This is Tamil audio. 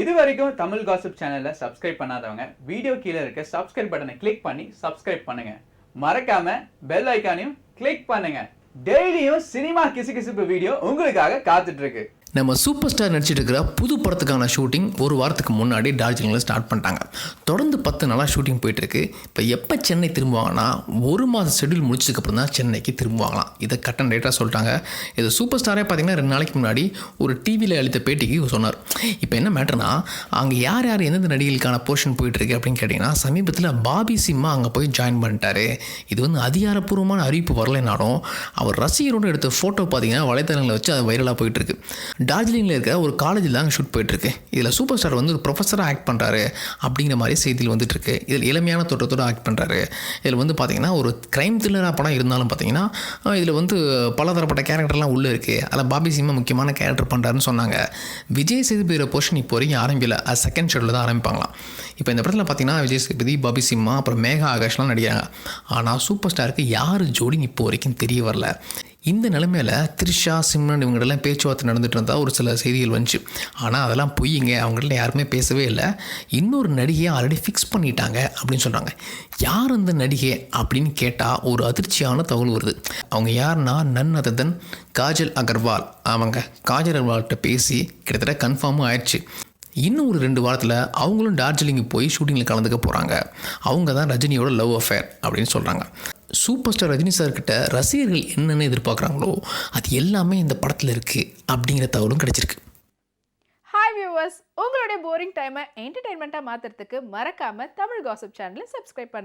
இது வரைக்கும் தமிழ் காசிப் சேனலில் சப்ஸ்கிரைப் பண்ணாதவங்க வீடியோ கீழே இருக்க சப்ஸ்கிரைப் பட்டனை கிளிக் பண்ணி சப்ஸ்கிரைப் பண்ணுங்க. மறக்காம பெல் ஐக்கானையும் கிளிக் பண்ணுங்க. டெய்லியும் சினிமா கிசுகிசுப்பு வீடியோ உங்களுக்காக காத்துட்டு இருக்கு. நம்ம சூப்பர் ஸ்டார் நடிச்சிட்டு இருக்கிற புது படத்துக்கான ஷூட்டிங் ஒரு வாரத்துக்கு முன்னாடி டார்ஜிலிங்கில் ஸ்டார்ட் பண்ணிட்டாங்க. தொடர்ந்து பத்து நாளாக ஷூட்டிங் போயிட்டுருக்கு. இப்போ எப்போ சென்னை திரும்புவாங்கன்னா ஒரு மாதம் ஷெட்யூல் முடிச்சதுக்கப்புறம் தான் சென்னைக்கு திரும்புவாங்களாம். இதை கட்டன் டேட்டாக சொல்லிட்டாங்க. இது சூப்பர் ஸ்டாரே பார்த்திங்கன்னா ரெண்டு நாளைக்கு முன்னாடி ஒரு டிவியில் அளித்த பேட்டிக்கு சொன்னார். இப்போ என்ன மேட்டர்னா அங்கே யார் யார் எந்தெந்த நடிகைகளுக்கான போர்ஷன் போயிட்டுருக்கு அப்படின்னு கேட்டிங்கன்னா சமீபத்தில் பாபி சிம்மா அங்கே போய் ஜாயின் பண்ணிட்டாரு. இது வந்து அதிகாரப்பூர்வமான அறிவிப்பு வரலைனாலும் அவர் ரசிகரோடு எடுத்த ஃபோட்டோ பார்த்தீங்கன்னா வலைத்தளங்களில் வச்சு அது வைரலாக போயிட்டுருக்கு. டார்ஜிலிங்கில் இருக்க ஒரு காலேஜில் தான் ஷூட் போயிட்டுருக்கு. இதில் சூப்பர் ஸ்டார் வந்து ஒரு ப்ரொஃபஸராக ஆக்ட் பண்ணுறாரு அப்படிங்கிற மாதிரி செய்தியில் வந்துட்டுருக்கு. இதில் இளமையான தோற்றத்தோடு ஆக்ட் பண்ணுறாரு இதில் வந்து பார்த்தீங்கன்னா ஒரு க்ரைம் த்ரில்லராக படம் இருந்தாலும் பார்த்தீங்கன்னா இதில் வந்து பலதரப்பட்ட கேரக்டர்லாம் உள்ளே இருக்குது அதில் பாபி சிம்மா முக்கியமான கேரக்டர் பண்ணுறாருன்னு சொன்னாங்க. விஜய் சேதுபதியோட போர்ஷன் இப்போ வரைக்கும் ஆரம்பிக்கல அது செகண்ட் ஷெடில் தான் ஆரம்பிப்பாங்களாம். இப்போ இந்த படத்தில் பார்த்தீங்கன்னா விஜய் சேதுபதி பாபி சிம்மா அப்புறம் மேகா ஆகாஷ்லாம் நடிக்கிறாங்க. ஆனால் சூப்பர் ஸ்டாருக்கு யார் ஜோடின்னு இப்போ வரைக்கும் தெரிய வரல. இந்த நிலைமையில் த்ரிஷா சிம்ரன் இவங்கள்டெல்லாம் பேச்சுவார்த்தை நடந்துட்டு இருந்தால் ஒரு சில செய்திகள் வந்துச்சு. ஆனால் அதெல்லாம் பொய்யுங்க அவங்கள்ட்ட யாருமே பேசவே இல்லை. இன்னொரு நடிகையை ஆல்ரெடி ஃபிக்ஸ் பண்ணிட்டாங்க அப்படின்னு சொல்கிறாங்க யார் அந்த நடிகை அப்படின்னு கேட்டால் ஒரு அதிர்ச்சியான தகவல் வருது. அவங்க யாருன்னா நன் அதன் காஜல் அகர்வால். அவங்க காஜல் அகர்வால்கிட்ட பேசி கிட்டத்தட்ட கன்ஃபார்மும் ஆயிடுச்சு. இன்னும் ஒரு ரெண்டு வாரத்தில் அவங்களும் டார்ஜிலிங்கு போய் ஷூட்டிங்கில் கலந்துக்க போகிறாங்க அவங்க தான் ரஜினியோட லவ் அஃபேர் அப்படின்னு சொல்கிறாங்க சூப்பர் ஸ்டார் ரஜினி சார்கிட்ட ரசிகர்கள் என்னென்ன எதிர்பார்க்குறாங்களோ அது எல்லாமே இந்த படத்தில் இருக்குது அப்படிங்கிற தகவலும் கிடைச்சிருக்கு. ஹாய் வியூவர்ஸ் உங்களுடைய போரிங் டைமை என்டர்டைன்மெண்ட்டாக மாற்றுறதுக்கு மறக்காமல் தமிழ் காசப் சேனலை சப்ஸ்கிரைப் பண்ணுங்கள்